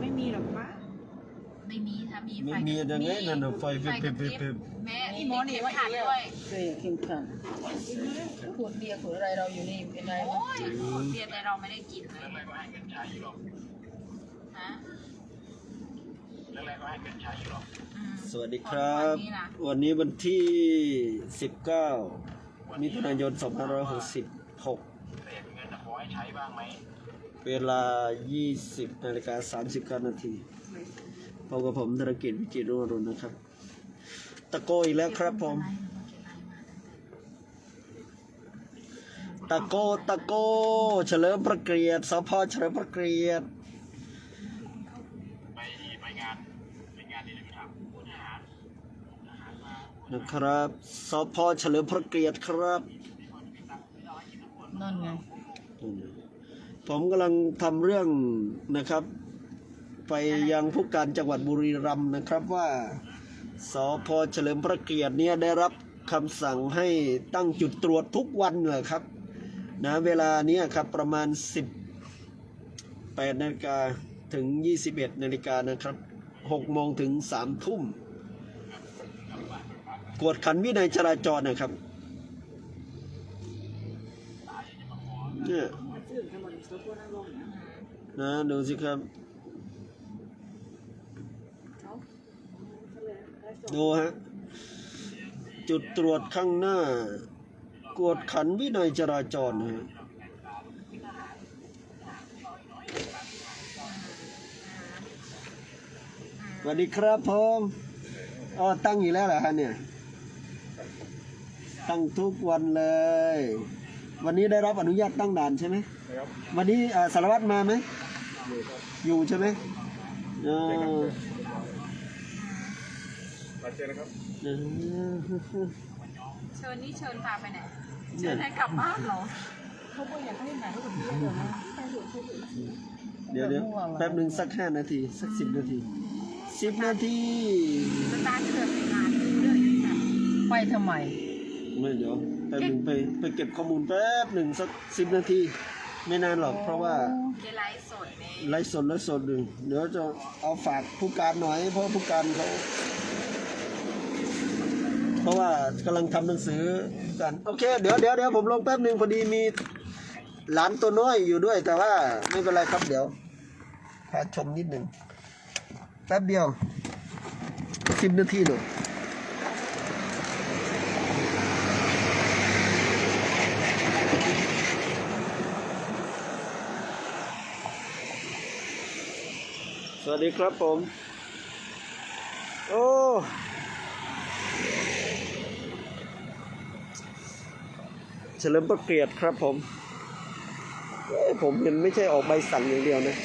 ไม่มีหรอกป้าไม่มีถ้ามีไม่ไฟมียังไงนั่นน่ะไฟไฟเพ็บกระพริบเพ็บแม่นี่หมอนี่ว่าขัดด้วยเคยเข้มขันขวดเบียร์ขวดอะไรเราอยู่นี่เป็นไรโอ้วะยขวดเบียร์แต่เราไม่ได้กินเลยฮะอืมสวัสดีครับวันนี้นะวันนี้วันที่ 19มิถุนายน2566เวลา 20นาฬิกา39นาทีพบกับผมธนกิจวิจิตรรุ่งอรุณนะครับ ตะโกอีกแล้วครับผม ตะโกตะโก เฉลิมพระเกียรติสพเฉลิมพระเกียรตินะครับสพเฉลิมพระเกียรติครับนั่นไง ผมกำลังทำเรื่องนะครับ ไปยังผู้การจังหวัดบุรีรัมย์นะครับว่าสพเฉลิมพระเกียรติเนี่ยได้รับคำสั่งให้ตั้งจุดตรวจทุกวันเลยครับนะเวลานี้ครับประมาณ 18นาฬิกาถึง 21นาฬิกานะครับ6โมงถึง3ทุ่มกวดขันวินัยจราจรนะครับเนี่ย นะดูสิครับ ดูฮะ จุดตรวจข้างหน้า กวดขันวินัยจราจรฮะสวัสดีครับผมอ๋อตั้งอยู่แล้วเหรอฮะเนี่ย ตั้งทุกวันเลย วันนี้ได้รับอนุญาตตั้งด่านใช่ไหมวันนี้เอ่อสารวัตรมาไหมอยู่ใช่ไหมเออมาเจอนะครับเออ เชิญนี่เชิญพาไปไหน เชิญให้กลับบ้านเหรอเขาบอกอยากให้หนาเขาแบบนี้เลยนะใครดูเขาดูเดี๋ยวเดี๋ยวแป๊บหนึ่งสักห้านาที สักสิบนาทีสิบนาที สตาร์ทเครื่องไปงานเรื่องนี้ค่ะ ไปทำไม ไม่เดี๋ยว แป๊บหนึ่งไปไปเก็บข้อมูลแป๊บหนึ่งสักสิบนาที ไม่นานหรอกเพราะว่าเจไลฟ์สดเนี่ยไลฟ์สดไลฟ์สดหนึ่งเดี๋ยวจะเอาฝากผู้การหน่อยเพราะผู้การเขาเพราะว่ากำลังทำหนังสือกันโอเคเดี๋ยวเดี๋ยวเดี๋ยวผมลงแป๊บหนึ่งพอดีมีหลานตัวน้อยอยู่ด้วย แต่ว่าไม่เป็นไรครับเดี๋ยวพาชมนิดหนึ่งแป๊บเดียวสิบนาทีหน่อ สวัสดีครับผม โอ้เฉลิมพระเกียรติครับผมผมเห็นไม่ใช่ออกใบสั่งอย่างเดียวนะ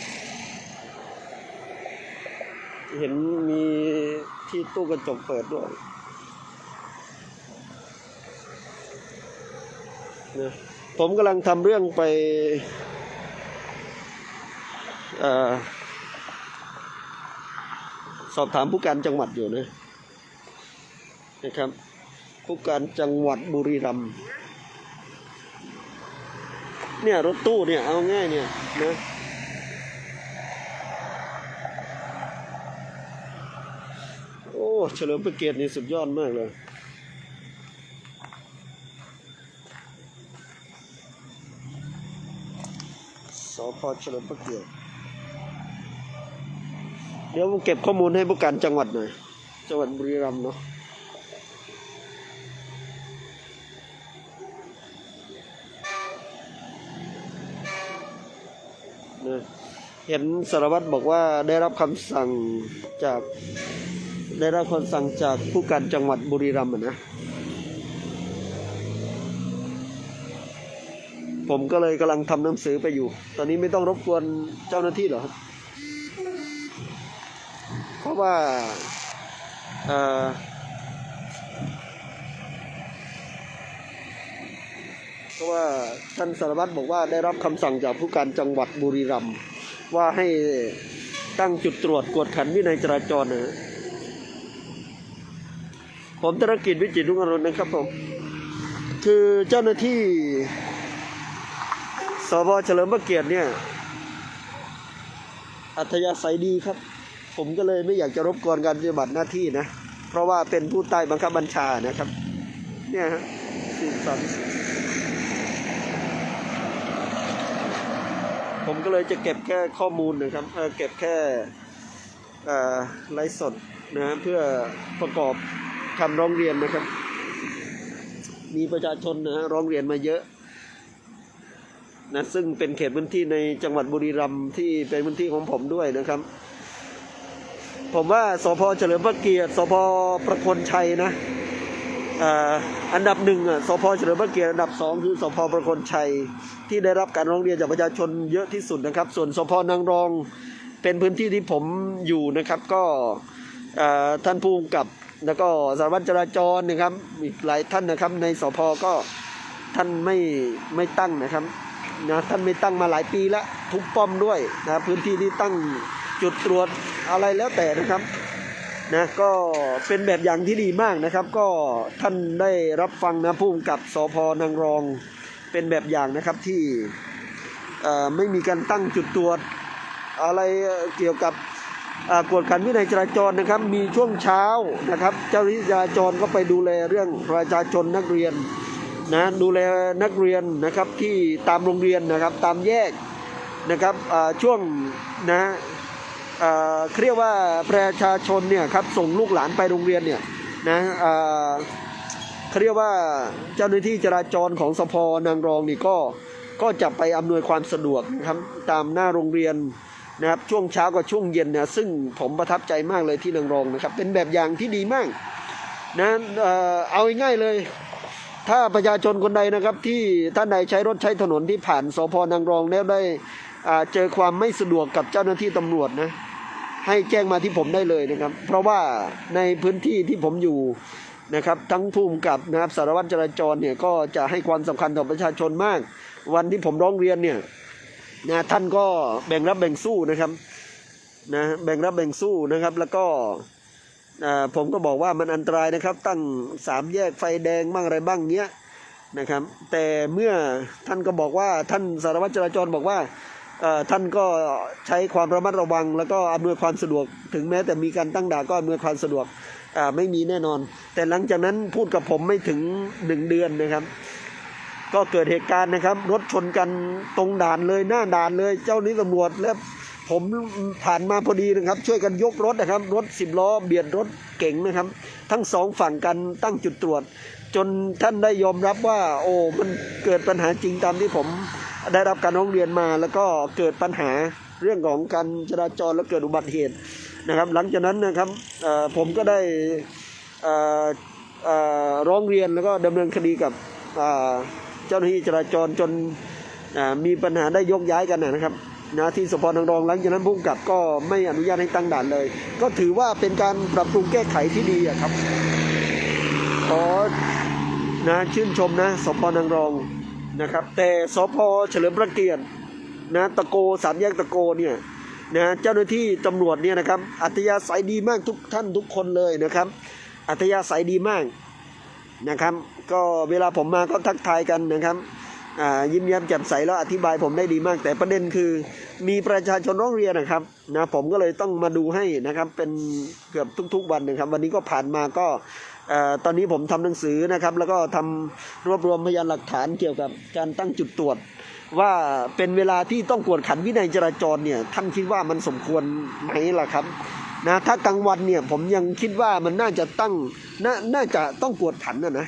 เห็นมีที่ตู้กระจกเปิดด้วยนะผมกำลังทำเรื่องไปอ่อ สอบถามผู้การจังหวัดอยู่นะนะครับ ผู้การจังหวัดบุรีรัมย์เนี่ยรถตู้เนี่ยเอาง่ายเนี่ยนะโอ้เฉลิมพระเกียรตินี่สุดยอดมากเลยสพเฉลิมพระเกียรติ เดี๋ยวเก็บข้อมูลให้ผู้การจังหวัดหน่อย จังหวัดบุรีรัมย์เนาะเห็นสารวัตรบอกว่าได้รับคำสั่งจากได้รับคำสั่งจากผู้การจังหวัดบุรีรัมย์อะนะผมก็เลยกำลังทำหนังสือไปอยู่ ตอนนี้ไม่ต้องรบกวนเจ้าหน้าที่เหรอครับ เพราะว่าเออเพราะว่าท่านสารวัตรบอกว่าได้รับคำสั่งจากผู้การจังหวัดบุรีรัมย์ว่าให้ตั้งจุดตรวจกวดขันวินัยจราจรนะผมธนกิจวิจิตรุ่งอรุณนะครับผมคือเจ้าหน้าที่สพเฉลิมพระเกียรติเนี่ย อัธยาศัยดีครับ ผมก็เลยไม่อยากจะรบกวนการปฏิบัติหน้าที่นะ เพราะว่าเป็นผู้ใต้บังคับบัญชานะครับ เนี่ยฮะสืบสันผมก็เลยจะเก็บแค่ข้อมูลนะครับเเก็บแค่ไลฟ์สดนะฮะเพื่อประกอบคำร้องเรียนนะครับ มีประชาชนนะฮะร้องเรียนมาเยอะนะซึ่งเป็นเขตพื้นที่ในจังหวัดบุรีรัมย์ที่เป็นพื้นที่ของผมด้วยนะครับ ผมว่าสพเฉลิมพระเกียรติสพประคนชัยนะอ่าอันดับหนึ่งอะสพเฉลิมพระเกียรติอันดับสองคือสพประคนชัย ที่ได้รับการร้องเรียนจากประชาชนเยอะที่สุดนะครับ ส่วนสพนางรองเป็นพื้นที่ที่ผมอยู่นะครับ ก็อ่าท่านผู้กับแล้วก็สารวัตรจราจรนะครับอีกหลายท่านนะครับ ในสพก็ท่านไม่ไม่ตั้งนะครับนะท่านไม่ตั้งมาหลายปีแล้วทุกป้อมด้วยนะพื้นที่ที่ตั้ง จุดตรวจอะไรแล้วแต่นะครับนะก็เป็นแบบอย่างที่ดีมากนะครับ ก็ท่านได้รับฟังนะผู้กำกับสพนางรองเป็นแบบอย่างนะครับที่ไม่มีการตั้งจุดตรวจอะไรเกี่ยวกับกวดขันวินัยจราจรนะครับ มีช่วงเช้านะครับ เจ้าหน้าที่จราจรก็ไปดูแลเรื่องประชาชนนักเรียนนะดูแลนักเรียนนะครับที่ตามโรงเรียนนะครับตามแยกนะครับช่วงนะ เขาเรียกว่าประชาชนเนี่ยครับส่งลูกหลานไปโรงเรียนเนี่ยนะอ่าเขาเรียกว่าเจ้าหน้าที่จราจรของสพนางรองนี่ก็ก็จะไปอำนวยความสะดวกนะครับตามหน้าโรงเรียนนะครับช่วงเช้ากับช่วงเย็นเนี่ยซึ่งผมประทับใจมากเลยที่นางรองนะครับ เป็นแบบอย่างที่ดีมากนะเอาง่ายๆเลย ถ้าประชาชนคนใดนะครับที่ท่านใดใช้รถใช้ถนนที่ผ่านสพนางรองแล้วได้เจอความไม่สะดวกกับเจ้าหน้าที่ตำรวจนะ ให้แจ้งมาที่ผมได้เลยนะครับ เพราะว่าในพื้นที่ที่ผมอยู่นะครับ ทั้งภูมิกับนะครับสารวัตรจราจรเนี่ยก็จะให้ความสำคัญต่อประชาชนมาก วันที่ผมร้องเรียนเนี่ยนะท่านก็แบ่งรับแบ่งสู้นะครับนะแบ่งรับแบ่งสู้นะครับแล้วก็อ่าผมก็บอกว่ามันอันตรายนะครับ ตั้งสามแยกไฟแดงบ้างอะไรบ้างเนี้ยนะครับ แต่เมื่อท่านก็บอกว่าท่านสารวัตรจราจรบอกว่า ท่านก็ใช้ความระมัดระวัง แล้วก็อำนวยความสะดวก ถึงแม้แต่มีการตั้งด่าก็อำนวยความสะดวกไม่มีแน่นอน แต่หลังจากนั้นพูดกับผมไม่ถึงหนึ่งเดือนนะครับ ก็เกิดเหตุการณ์นะครับ รถชนกันตรงด่านเลยหน้าด่านเลย เจ้าหน้าที่ตำรวจและผมผ่านมาพอดีนะครับ ช่วยกันยกรถนะครับ รถสิบล้อเบียดรถเก๋งนะครับ ทั้งสองฝั่งกันตั้งจุดตรวจ จนท่านได้ยอมรับว่า โอ้มันเกิดปัญหาจริงตามที่ผม ได้รับการร้องเรียนมาแล้วก็เกิดปัญหาเรื่องของการจราจรและเกิดอุบัติเหตุนะครับ หลังจากนั้นนะครับผมก็ได้ร้องเรียนแล้วก็ดำเนินคดีกับเจ้าหน้าที่จราจรจนมีปัญหาได้ยกย้ายกันนะครับนะที่สพนางรองหลังจากนั้นผู้กำกับก็ไม่อนุญาตให้ตั้งด่านเลย ก็ถือว่าเป็นการปรับปรุงแก้ไขที่ดีครับขอนะชื่นชมนะสพนางรอง นะครับ แต่สพเฉลิมพระเกียรตินะตะโกสามแยกตะโกเนี่ยนะเจ้าหน้าที่ตำรวจเนี่ยนะครับ อัธยาศัยดีมากทุกท่านทุกคนเลยนะครับ อัธยาศัยดีมากนะครับ ก็เวลาผมมาก็ทักทายกันนะครับยิ้มแย้มแจ่มใสแล้วอธิบายผมได้ดีมาก แต่ประเด็นคือมีประชาชนร้องเรียนนะครับนะผมก็เลยต้องมาดูให้นะครับเป็นเกือบทุกๆวันนะครับ วันนี้ก็ผ่านมาก็ ตอนนี้ผมทำหนังสือนะครับ แล้วก็ทำรวบรวมพยานหลักฐานเกี่ยวกับการตั้งจุดตรวจ ว่าเป็นเวลาที่ต้องกวดขันวินัยจราจรเนี่ยท่านคิดว่ามันสมควรไหมล่ะครับนะถ้ากลางวันเนี่ยผมยังคิดว่ามันน่าจะตั้งนน่าจะต้องกวดขันนะนะ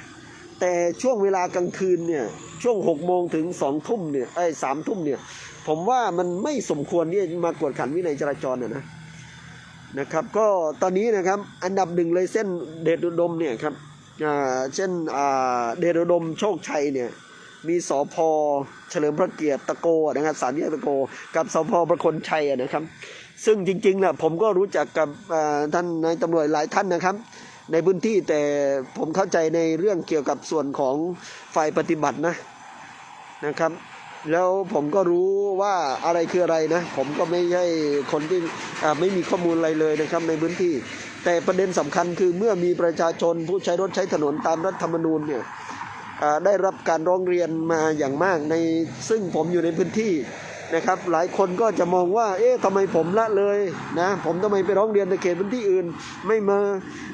แต่ช่วงเวลากลางคืนเนี่ยช่วงหกโมงถึงสองทุ่มเนี่ยไอ้สามทุ่มเนี่ยผมว่ามันไม่สมควรที่จะมากวดขันวินัยจราจรนะนะ นะครับก็ตอนนี้นะครับอันดับหนึ่งเลยเส้นเดชอุดมเนี่ยครับเช่นเดชอุดมโชคชัยเนี่ยมีสพเฉลิมพระเกียรติตะโกนะครับสามแยกตะโก กับสพประคนชัยนะครับ ซึ่งจริงๆนะผมก็รู้จักกับท่านนายตำรวจหลายท่านนะครับ ในพื้นที่แต่ผมเข้าใจในเรื่องเกี่ยวกับส่วนของฝ่ายปฏิบัตินะนะครับ แล้วผมก็รู้ว่าอะไรคืออะไรนะ ผมก็ไม่ใช่คนที่ไม่มีข้อมูลอะไรเลยนะครับในพื้นที่ แต่ประเด็นสำคัญคือเมื่อมีประชาชนผู้ใช้รถใช้ถนนตามรัฐธรรมนูญเนี่ยได้รับการร้องเรียนมาอย่างมากในซึ่งผมอยู่ในพื้นที่นะครับ หลายคนก็จะมองว่า เอ๊ะทำไมผมละเลยนะผมทำไมไปร้องเรียนในเขตพื้นที่อื่น ไม่มา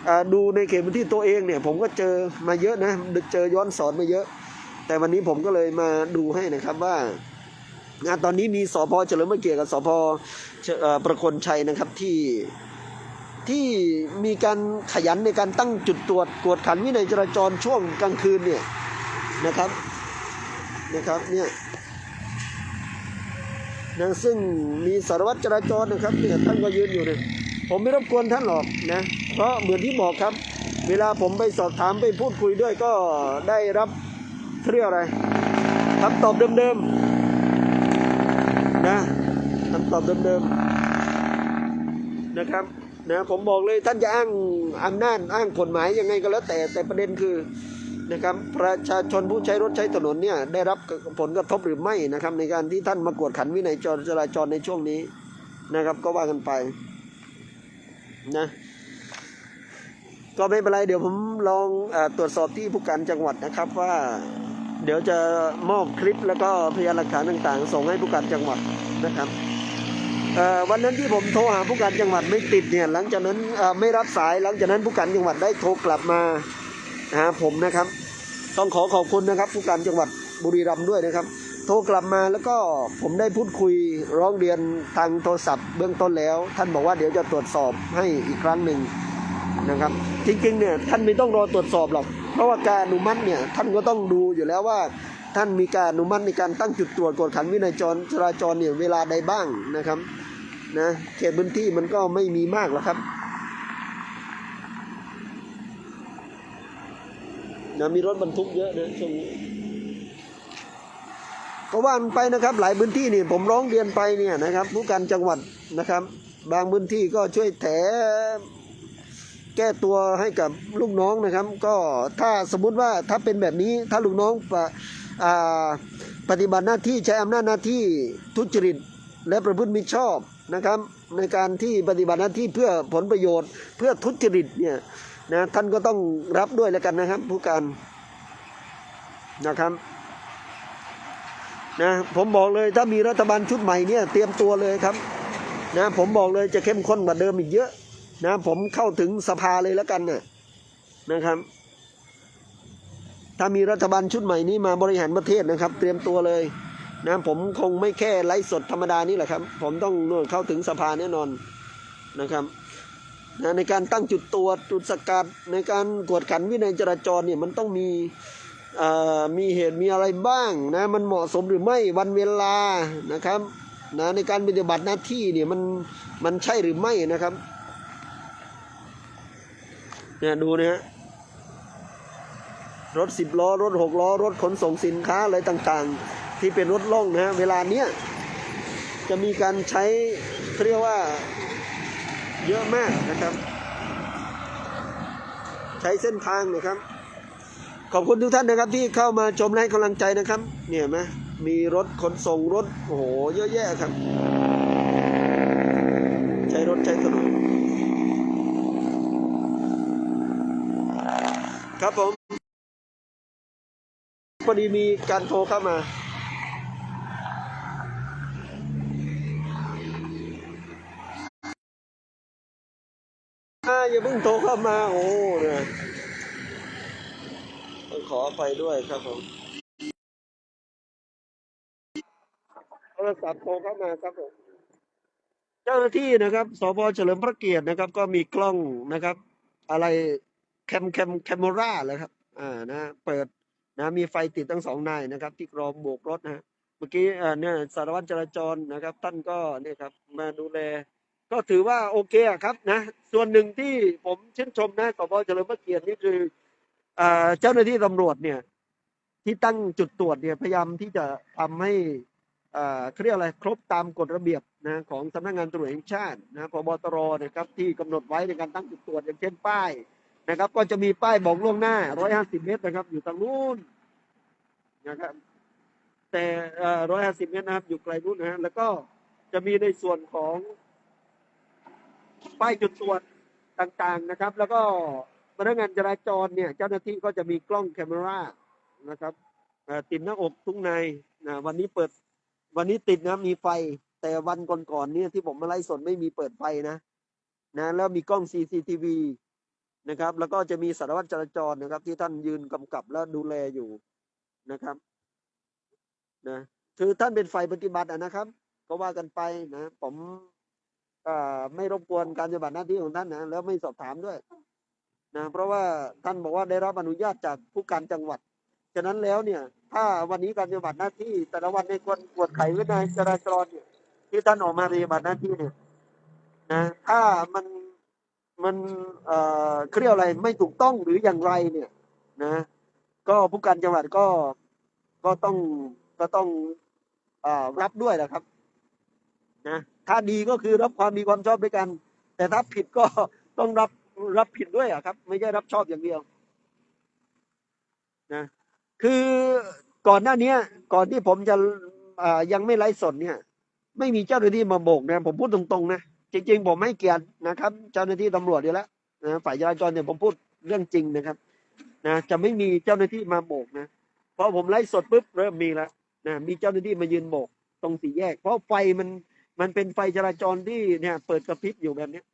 อ่าดูในเขตพื้นที่ตัวเองเนี่ย ผมก็เจอมาเยอะนะเจอย้อนสอนมาเยอะ แต่วันนี้ผมก็เลยมาดูให้นะครับว่างานตอนนี้มีสพเฉลิมพระเกียรติกับสพประคนชัยนะครับที่ที่มีการขยันในการตั้งจุดตรวจกวดขันวินัยจราจรช่วงกลางคืนเนี่ยนะครับนะครับเนี่ยนะซึ่งมีสารวัตรจราจรนะครับเนี่ยท่านก็ยืนอยู่เนี่ยผมไม่รบกวนท่านหรอกนะเพราะเหมือนที่บอกครับ เวลาผมไปสอบถามไปพูดคุยด้วยก็ได้รับ เรียกอะไรคำตอบเดิมๆนะคำตอบเดิมๆนะครับนะผมบอกเลยท่านจะอ้างอำนาจอ้างกฎหมายยังไงก็แล้วแต่แต่ประเด็นคือนะครับประชาชนผู้ใช้รถใช้ถนนเนี่ยได้รับผลกระทบหรือไม่นะครับ ในการที่ท่านมากวดขันวินัยจราจรในช่วงนี้นะครับ ก็ว่ากันไปนะก็ไม่เป็นไรเดี๋ยวผมลองอตรวจสอบที่ผู้การจังหวัดนะครับว่า เดี๋ยวจะมอบคลิปแล้วก็พยานหลักฐานต่างๆ ส่งให้ผู้การจังหวัดนะครับวันนั้นที่ผมโทรหาผู้การจังหวัดไม่ติดเนี่ยหลังจากนั้นไม่รับสายหลังจากนั้นผู้การจังหวัดได้โทรกลับมาหาผมนะครับ ต้องขอขอบคุณนะครับ ผู้การจังหวัดบุรีรัมย์ด้วยนะครับ โทรกลับมาแล้วก็ผมได้พูดคุยร้องเรียนทางโทรศัพท์เบื้องต้นแล้ว ท่านบอกว่าเดี๋ยวจะตรวจสอบให้อีกครั้งหนึ่งนะครับ จริงๆเนี่ยท่านไม่ต้องรอตรวจสอบหรอก ราะว่าการอนุมัติเนี่ยท่านก็ต้องดูอยู่แล้วว่า ท่านมีการอนุมัติในการตั้งจุดตรวจกวดขันวินัยจรจราจรเนี่ยเวลาใดบ้างนะครับนะเขตพื้นที่มันก็ไม่มีมากหรอกครับนะมีรถบรรทุกเยอะนะช่วงนี้ก็ว่านไปนะครับ หลายพื้นที่นี่ผมร้องเรียนไปเนี่ยนะครับ ผู้การจังหวัดนะครับ บางพื้นที่ก็ช่วยแถ แก้ตัวให้กับลูกน้องนะครับ ก็ถ้าสมมุติว่าถ้าเป็นแบบนี้ถ้าลูกน้องปอปฏิบัติหน้าที่ใช้อำนาจหน้าที่ทุจริตและประพฤติมิชอบนะครับในการที่ปฏิบัติหน้าที่เพื่อผลประโยชน์ เพื่อทุจริตเนี่ยนะท่านก็ต้องรับด้วยแล้วกันนะครับผู้การนะครับนะผมบอกเลยถ้ามีรัฐบาลชุดใหม่เนี่ยเตรียมตัวเลยครับนะผมบอกเลยจะเข้มข้นกว่าเดิมอีกเยอะ นะผมเข้าถึงสภาเลยแล้วกันนะนะครับ ถ้ามีรัฐบาลชุดใหม่นี้มาบริหารประเทศนะครับ เตรียมตัวเลยนะผมคงไม่แค่ไลฟ์สดธรรมดานี่แหละครับ ผมต้องนู่นเข้าถึงสภาแน่นอนนะครับนะในการตั้งจุดตรวจจุดสกัดในการกวดขันวินัยจราจรเนี่ยมันต้องมีอ่อมีเหตุมีอะไรบ้างนะมันเหมาะสมหรือไม่วันเวลานะครับนะในการปฏิบัติหน้าที่เนี่ยมันมันใช่หรือไม่นะครับ เนี่ยดูนะฮะรถสิบล้อ รถหกล้อ รถขนส่งสินค้าอะไรต่างๆ ที่เป็นรถล่องนะฮะเวลาเนี้ยจะมีการใช้เรียกว่าเยอะมากนะครับ ใช้เส้นทางนะครับ ขอบคุณทุกท่านนะครับ ที่เข้ามาชมและให้กำลังใจนะครับ เนี่ยไหมมีรถขนส่งรถโอ้โหเยอะแยะครับ ใช้รถใช้ถนน ครับผม พอดีมีการโทรเข้ามา อย่าเพิ่งโทรเข้ามา โอ้เนี่ยต้องขออภัยด้วยครับผมโทรศัพท์โทรเข้ามาครับผมเจ้าหน้าที่นะครับสพเฉลิมพระเกียรตินะครับ ก็มีกล้องนะครับ อะไร แคมแคมแคมราเลยครับอ่านะเปิดนะมีไฟติดทั้งสองนายนะครับ ที่กรองโบกรถนะเมื่อกี้อ่าเนี่ยสารวัตรจราจรนะครับ ท่านก็เนี่ยครับมาดูแล ก็ถือว่าโอเคครับนะส่วนหนึ่งที่ผมชื่นชมนะสพเฉลิมพระเกียรตินี่คืออ่เจ้าหน้าที่ตำรวจเนี่ย ที่ตั้งจุดตรวจเนี่ยพยายามที่จะทำให้อ่าเขาเรียกอะไรครบตามกฎระเบียบนะของสำนักงานตำรวจแห่งชาตินะพบตรนะครับ ที่กำหนดไว้ในการตั้งจุดตรวจอย่างเช่นป้าย นะครับ ก็จะมีป้ายบอกล่วงหน้า 150 เมตรนะครับ อยู่ทางนู้นนะครับ แต่ร้อยห้าสิบเมตรนะครับ อยู่ไกลนู้นนะฮะแล้วก็จะมีในส่วนของ ป้ายจุดตรวจต่างๆนะครับ แล้วก็พนักงานจราจรเนี่ย เจ้าหน้าที่ก็จะมีกล้องแคมรานะครับติดหน้าอกทุกนายนะวันนี้เปิด วันนี้ติดนะมีไฟ แต่วันก่อนๆเนี่ยที่ผมมาไลฟ์สดไม่มีเปิดไฟนะนะ แล้วมีกล้อง CCTV นะครับ แล้วก็จะมีสารวัตรจราจรนะครับ ที่ท่านยืนกำกับและดูแลอยู่นะครับนะคือท่านเป็นฝ่ายปฏิบัตินะครับ ก็ว่ากันไปนะผมอ่าไม่รบกวนการปฏิบัติหน้าที่ของท่านนะแล้วไม่สอบถามด้วยนะเพราะว่าท่านบอกว่าได้รับอนุญาตจากผู้การจังหวัด ฉะนั้นแล้วเนี่ย ถ้าวันนี้การปฏิบัติหน้าที่ แต่ละวันในควรกวดไขวินัยจราจรเนี่ยที่ท่านออกมาปฏิบัติหน้าที่เนี่ยนะถ้ามัน มันเอ่อเขาเรียกอะไรไม่ถูกต้องหรืออย่างไรเนี่ยนะ ก็ผู้การจังหวัดก็ก็ต้องก็ต้องอ่ารับด้วยนะครับนะถ้าดีก็คือรับความดีความชอบด้วยกัน แต่ถ้าผิดก็ต้องรับรับผิดด้วยอะครับ ไม่ใช่รับชอบอย่างเดียวนะคือก่อนหน้าเนี้ยก่อนที่ผมจะอ่ายังไม่ไลฟ์สดเนี่ย ไม่มีเจ้าหน้าที่มาโบกนะผมพูดตรงๆนะ จริง ๆ ผมให้เกียรตินะครับ เจ้าหน้าที่ตำรวจอยู่แล้วนะฝ่ายจราจรเนี่ยผมพูดเรื่องจริงนะครับนะจะไม่มีเจ้าหน้าที่มาโบกนะพอผมไลฟ์สดปุ๊บเริ่มมีแล้วนะมีเจ้าหน้าที่มายืนโบก ตรงสี่แยก เพราะไฟมันมันเป็นไฟจราจรที่เนี่ย เปิดกระพริบอยู่แบบนี้ย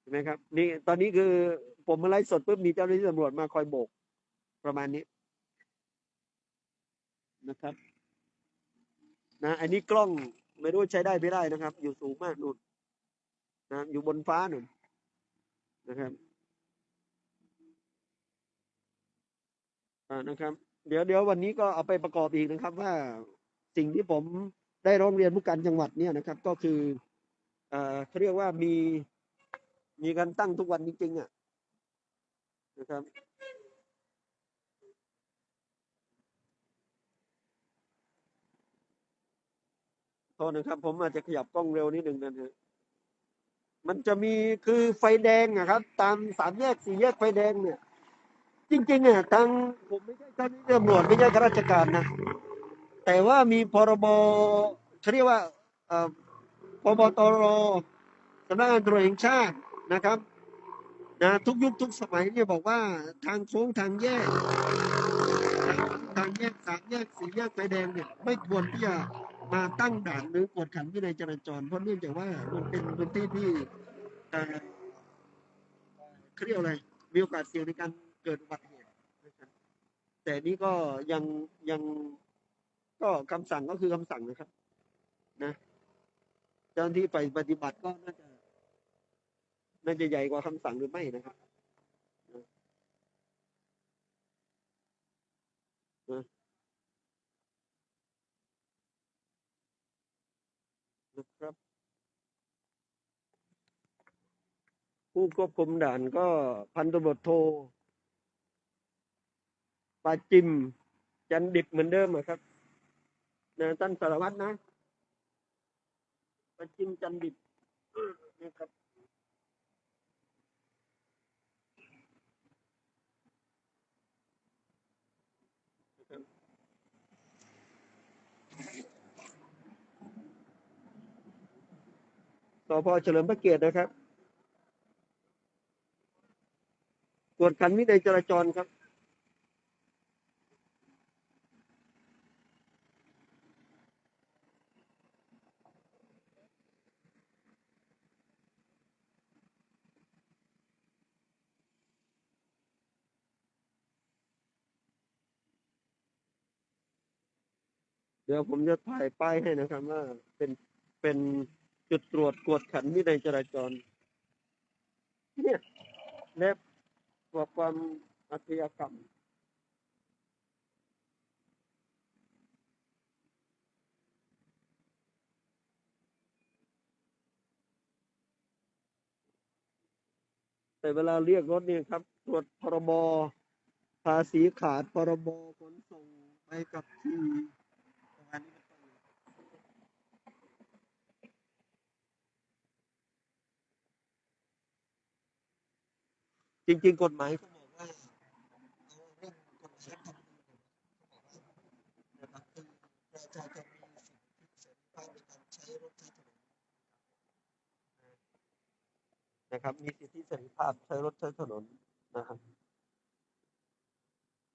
เห็นไหมครับ นี่ตอนนี้คือผมมาไลฟ์สดปุ๊บมีเจ้าหน้าที่ตำรวจมาคอยโบก ประมาณนี้นะครับ นะ อันนี้กล้องไม่รู้ใช้ได้ไม่ได้นะครับ อยู่สูงมากนู่น นะอยู่บนฟ้านู่นนะครับอ่านะครับ เดี๋ยวเดี๋ยววันนี้ก็เอาไปประกอบอีกนะครับ ว่าสิ่งที่ผมได้ร้องเรียนผู้การจังหวัดเนี่ยนะครับ ก็คือเอ่อเขาเรียกว่ามีมีการตั้งทุกวันจริงๆอะนะครับโทษนะครับ ผมอาจจะขยับกล้องเร็วนิดหนึ่งนะฮะ มันจะมีคือไฟแดงอะครับ ตามสามแยกสี่แยกไฟแดงเนี่ย จริงๆอะทางผมไม่ใช่เจ้าหน้าที่ตำรวจไม่ใช่ข้าราชการนะ แต่ว่ามีพรบเขาเรียกว่าเอ่อพบตรสำนักงานตำรวจแห่งชาตินะครับนะทุกยุคทุกสมัยเนี่ยบอกว่าทางโค้งทางแยก ทางแยกสามแยกสี่แยกไฟแดงเนี่ยไม่ควรที่จะ มาตั้งด่านหรือกวดขันวินัยจราจร เพราะเนื่องจากว่ามันเป็นพื้นที่ที่เอ่อเขาเรียกอะไร มีโอกาสเสี่ยงในการเกิดอุบัติเหตุแต่นี่ก็ยังยังก็คำสั่งก็คือคำสั่งนะครับ นะ เจ้าหน้าที่ไปปฏิบัติก็น่าจะน่าจะใหญ่กว่าคำสั่งหรือไม่นะครับ นะครับ ผู้ควบคุมด่านก็พันตำรวจโทปาจิม จันดิบเหมือนเดิมอครับนะท่านสารวัตรนะปาจิมจันดิบนะครับ สพเฉลิมพระเกียรตินะครับ ตรวจขันวินัยจราจรครับ เดี๋ยวผมจะถ่ายป้ายให้นะครับว่าเป็นเป็น จุดตรวจกวดขันวินัยจราจร เนี่ยและตรวจความอาชญากรรมแต่เวลาเรียกรถเนี่ยครับ ตรวจพรบภาษีขาดพรบขนส่งไปกับที่ประมาณนี้เป็นต้น จริง ๆ กฎหมายเขาบอกว่าเรื่องกฎหมายทำนะครับคือประชาชนมีสิทธิเสรีภาพในการใช้รถใช้ถนนนะครับ มีสิทธิเสรีภาพใช้รถใช้ถนนนะครับ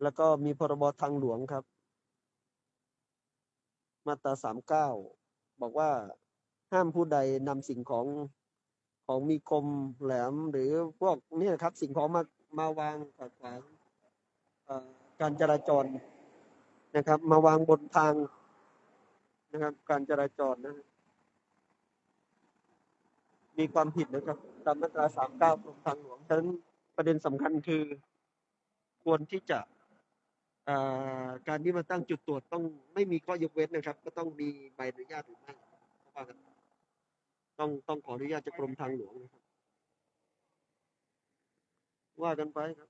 แล้วก็มีพรบทางหลวงครับ มาตราสามเก้าบอกว่าห้ามผู้ใดนำสิ่งของ ของมีคมแหลมหรือพวกนี่ยครับ สิ่งของมามาวางขัดขวางการจราจรนะครับ มาวางบนทางนะครับ การจราจรนะมีความผิดนะครับตามมาตราสามเก้ากรมทางหลวงฉะนั้นประเด็นสำคัญคือ ควรที่จะการที่มาตั้งจุดตรวจต้องไม่มีข้อยกเว้นนะครับ ก็ต้องมีใบอนุญาตหรือไม่ว่ากัน ต้องต้องขออนุญาตจากกรมทางหลวงนะครับ ว่ากันไปครับ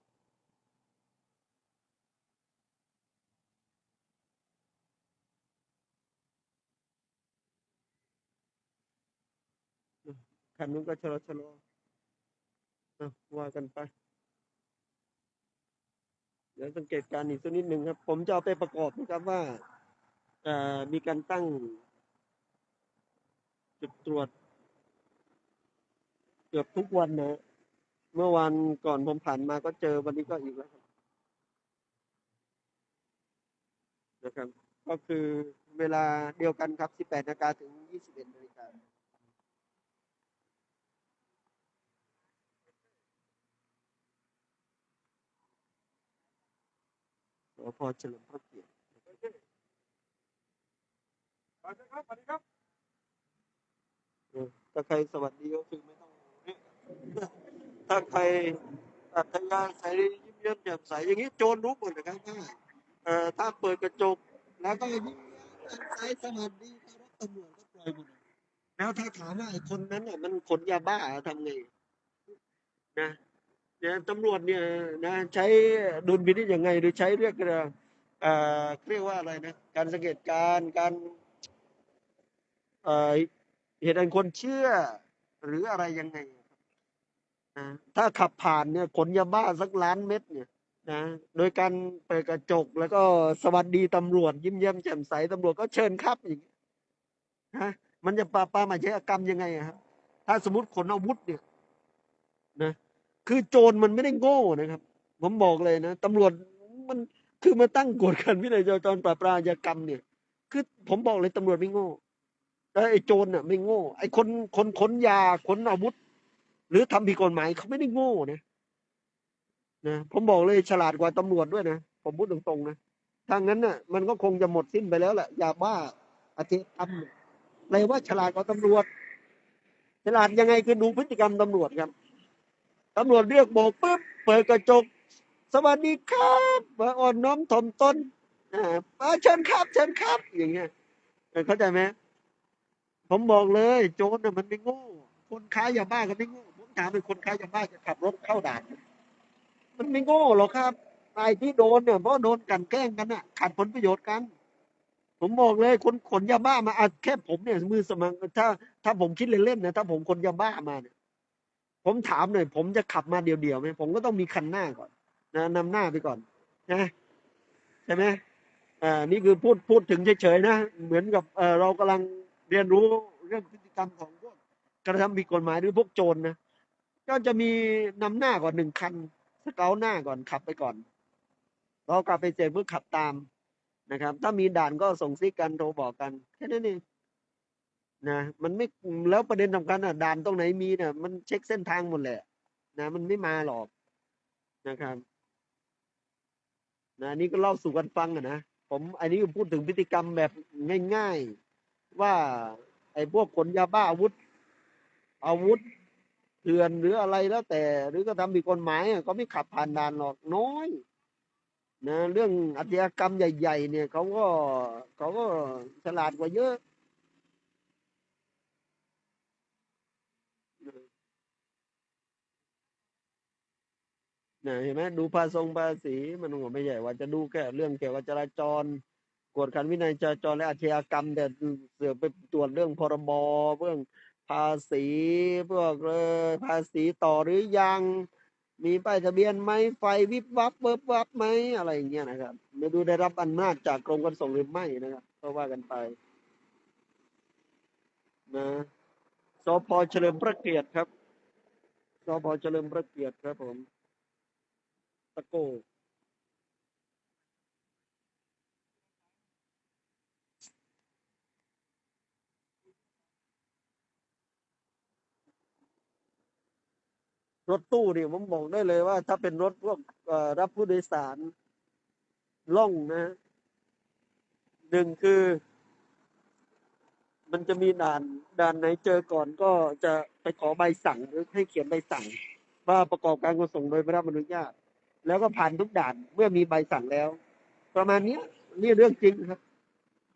คันนู้นก็ชะลอชะลอว่ากันไป เดี๋ยวสังเกตการณ์อีกสักนิดหนึ่งครับ ผมจะเอาไปประกอบนะครับว่ามีการตั้ง จุดตรวจ เกือบทุกวันนะ เมื่อวันก่อนผมผ่านมาก็เจอวันนี้ก็อีกแล้วครับนะครับ ก็คือเวลาเดียวกันครับ 18นาฬิกาถึง 21นาฬิกาสพเฉลิมพระเกียรติเออถ้าใครสวัสดีก็คือไม่ต้องเรียก ถ้าใครอัธยาศัยยิ้มเย้มแจ่มใสอย่างนี้โจรรู้หมดนะครับถ้าเอ่อถ้าเปิดกระจกแล้วก็ยิ้มแย้มแจ่มใสสวัสดีครับตำรวจก็ปล่อยหมดเลยแล้วถ้าถามว่าไอ้คนนั้นน่ะมันขนยาบ้าทำไงนะเนี่ยตำรวจเนี่ยนะใช้ดุลพินิจยังไง หรือใช้เรียกเอ่อเอ่อเรียกว่าอะไรนะการสังเกตการณ์การเอ่อเหตุอันควรเชื่อหรืออะไรยังไง นะถ้าขับผ่านเนี่ยขนยาบ้าสักล้านเม็ดเนี่ยนะโดยการเปิดกระจกแล้วก็สวัสดีตำรวจ ยิ้มแย้มแจ่มใสตำรวจก็เชิญครับอย่างนี้ฮะมันจะปราบปรามอาชญากรรมยังไงครับถ้าสมมติขนอาวุธเนี่ยนะคือโจรมันไม่ได้โง่นะครับ ผมบอกเลยนะตำรวจมันคือมาตั้งกฎกันวินัยจราจรปราบปรามอาชญากรรมเนี่ย คือผมบอกเลยตำรวจไม่โง่แต่ไอ้โจรน่ะไม่โง่ ไอ้คนคนขนยาขนอาวุธ หรือทำผิดกฎหมายเขาไม่ได้โง่นะนะผมบอกเลยฉลาดกว่าตำรวจด้วยนะผมพูดตรงๆนะถ้างั้นน่ะ มันก็คงจะหมดสิ้นไปแล้วแหละยาบ้าอาชญากรรมเลยว่าฉลาดกว่าตำรวจ ฉลาดยังไงคือดูพฤติกรรมตำรวจครับตำรวจเรียกโบกปุ๊บเปิดกระจก สวัสดีครับมาอ่อนน้อมถ่อมตนอ่าเชิญครับ เชิญครับ อย่างเงี้ยเข้าใจไหมผมบอกเลย โจรน่ะมันไม่โง่ คนค้ายาบ้าก็ไม่โง่ ถามเป็นคนค้ายาบ้าจะขับรถเข้าด่าน มันไม่โง่หรอกครับไอ้ที่โดนเนี่ยเพราะโดนกันแกล้งกันน่ะขาดผลประโยชน์กัน ผมบอกเลยคนขนยาบ้ามาอะแค่ผมเนี่ยมือสมังถ้า ถ้าผมคิดเล่นๆนะถ้าผมขนยาบ้ามาเนี่ยผมถามหน่อย ผมจะขับมาเดี่ยวๆไหมผมก็ต้องมีคันหน้าก่อน นะนำหน้าไปก่อนนะใช่ไหมอ่านี่คือพูดพูดถึงเฉยๆนะเหมือนกับเออเรากำลังเรียนรู้เรื่องพฤติกรรมของพวกกระทำผิดกฎหมายหรือพวกโจรนะ ก็จะมีนำหน้าก่อนหนึ่งคันสเกาหน้าก่อนขับไปก่อนเรากลับไปเสร็จเพื่อขับตามนะครับ ถ้ามีด่านก็ส่งซิกกันโทรบอกกันแค่นั้นเองนะมันไม่แล้วประเด็นสำคัญอะด่านตรงไหนมีเนี่ยมันเช็คเส้นทางหมดแหละนะมันไม่มาหรอกนะครับนะนี่ก็เล่าสู่กันฟังอะนะผมอันนี้พูดถึงพฤติกรรมแบบง่าย ๆ ว่าไอ้พวกขนยาบ้าอาวุธ อาวุธ เถื่อนหรืออะไรแล้วแต่ หรือก็ทำผิดกฎหมายก็ไม่ขับผ่านด่านหรอกน้อยนะเรื่องอาชญากรรมใหญ่ ๆ เนี่ยเขาก็เขาก็ฉลาดกว่าเยอะเนี่ยเห็นไหมดูภาษงภาษีมันก็ไม่ใช่ว่าจะดูแค่เรื่องเกี่ยวกับจราจรกวดขันวินัยจราจรและอาชญากรรม แต่เสือไปตรวจเรื่องพรบเรื่อง ภาษีพวกเออภาษีต่อหรือยัง มีป้ายทะเบียนไหมไฟวิบวับเบิบวับไหมอะไรอย่างเงี้ยนะครับ ไม่ดูได้รับอำนาจจากกรมขนส่งหรือไม่นะครับก็ว่ากันไปนะสพเฉลิมพระเกียรติครับสพเฉลิมพระเกียรติครับผมตะโก รถตู้เนี่ยผมบอกได้เลยว่า ถ้าเป็นรถพวกรับผู้โดยสารล่องนะหนึ่งคือ มันจะมีด่านด่านไหนเจอก่อนก็จะไปขอใบสั่งหรือให้เขียนใบสั่ง ว่าประกอบการขนส่งโดยไม่ได้รับอนุญาต แล้วก็ผ่านทุกด่านเมื่อมีใบสั่งแล้ว ประมาณนี้นี่เรื่องจริงครับ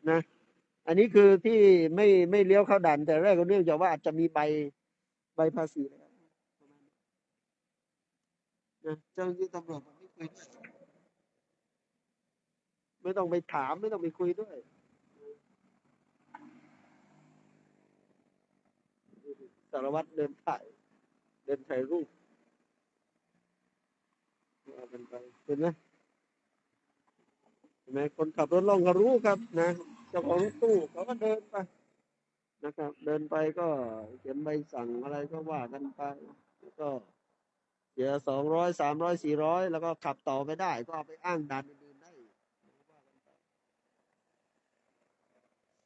นะอันนี้คือที่ไม่ไม่เลี้ยวเข้าด่านแต่แรกก็เนื่องจากว่าอาจจะมีใบใบภาษีนะครับประมาณนี้นะ เจ้าหน้าที่ตำรวจผมไม่คุยด้วยไม่ต้องไปถามไม่ต้องไปคุยด้วยสารวัตรเดินถ่าย เดินถ่ายรูปว่ากันไปเห็นไหมเห็นไหมคนขับรถล่องก็รู้ครับ นะเจ้าของรถตู้เขาก็เดินไปนะครับ เดินไปก็เขียนใบสั่งอะไรก็ว่ากันไปก็ เสียสองร้อยสามร้อยสี่ร้อยแล้วก็ขับต่อไม่ได้ ก็เอาไปอ้างด่านอื่นๆได้ว่ากัน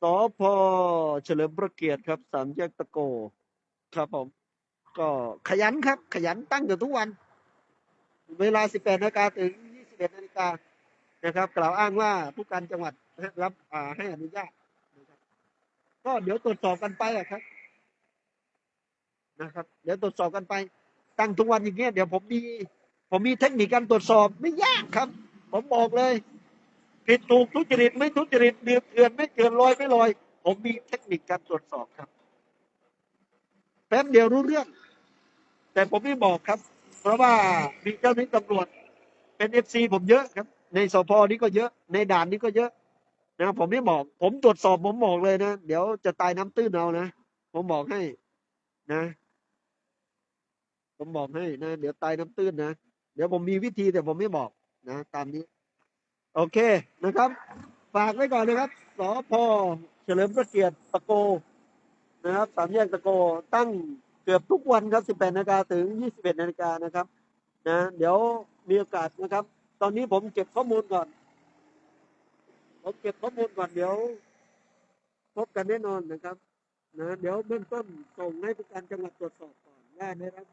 สพเฉลิมพระเกียรติครับสามแยกตะโก ครับผม ก็ขยันครับ ขยันตั้งอยู่ทุกวัน เวลา18นาฬิกาถึง21นาฬิกานะครับ กล่าวอ้างว่าผู้การจังหวัดรับให้อนุญาตนะครับก็เดี๋ยวตรวจสอบกันไปอะครับ นะครับ เดี๋ยวตรวจสอบกันไป ตั้งทุกวันอย่างเงี้ยเดี๋ยวผมมีผมมีเทคนิคการตรวจสอบไม่ยากครับ ผมบอกเลยผิดถูกทุจริตไม่ทุจริตเดือดเถื่อนไม่เกินลอยไม่ลอย ผมมีเทคนิคการตรวจสอบครับแป๊บเดียวรู้เรื่อง แต่ผมไม่บอกครับ เพราะว่ามีเจ้าหน้าที่ตำรวจ เป็นเอฟซีผมเยอะครับ ในสพนี้ก็เยอะในด่านนี้ก็เยอะนะผมไม่บอก ผมตรวจสอบผมบอกเลยนะ เดี๋ยวจะตายน้ำตื้นเอานะ ผมบอกให้นะ ผมบอกให้นะ เดี๋ยวตายน้ำตื้นนะ เดี๋ยวผมมีวิธีแต่ผมไม่บอกนะ ตามนี้ โอเคนะครับ ฝากไว้ก่อนนะครับสพเฉลิมพระเกียรติตะโกนะครับสามแยกตะโกตั้งเกือบทุกวันครับ 18นาฬิกาถึง 21นาฬิกานะครับ นะ เดี๋ยวมีโอกาสนะครับ ตอนนี้ผมเก็บข้อมูลก่อน ผมเก็บข้อมูลก่อนเดี๋ยว พบกันแน่นอนนะครับ นะ เดี๋ยวเบื้องต้นส่งให้ผู้การจังหวัดตรวจสอบก่อน ว่าได้รับ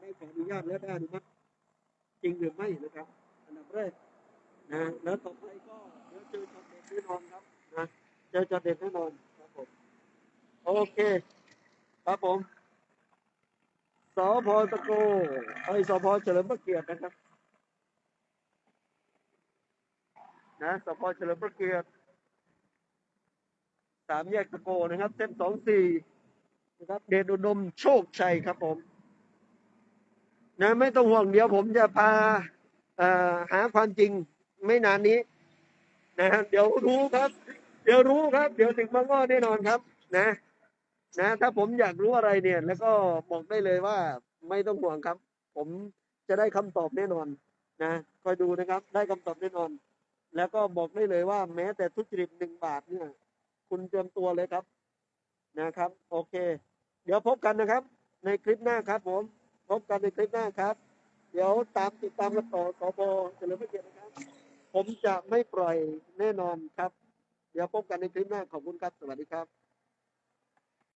ได้ขออนุญาตและได้อนุมัติจริงหรือไม่นะครับ อันดับแรกนะแล้วต่อไปก็เดี๋ยวเจอจอดเด็ดแน่นอนครับนะเจอจอดเด็ดแน่นอนครับผมโอเคครับผมสพตะโกไอสพเฉลิมพระเกียรตินะครับนะสพเฉลิมพระเกียรติสามแยกตะโกนะครับเส้นสองสี่ นะครับเดชอุดมโชคชัยครับผมนะไม่ต้องห่วงเดี๋ยวผมจะพาหาความจริงไม่นานนี้นะเดี๋ยวรู้ครับ เดี๋ยวรู้ครับ เดี๋ยวถึงบางอ้อแน่นอนครับ นะ นะ ถ้าผมอยากรู้อะไรเนี่ย แล้วก็บอกได้เลยว่า ไม่ต้องห่วงครับ ผมจะได้คำตอบแน่นอน นะคอยดูนะครับ ได้คำตอบแน่นอน แล้วก็บอกได้เลยว่า แม้แต่ทุจริตหนึ่งบาทเนี่ย คุณเตรียมตัวเลยครับ นะครับ โอเค เดี๋ยวพบกันนะครับ ในคลิปหน้าครับผม พบกันในคลิปหน้าครับ เดี๋ยวตามติดตามกันต่อสพเฉลิมพระเกียรตินะครับ ผมจะไม่ปล่อยแน่นอนครับ เดี๋ยวพบกันในคลิปหน้าขอบคุณครับ สวัสดีครับ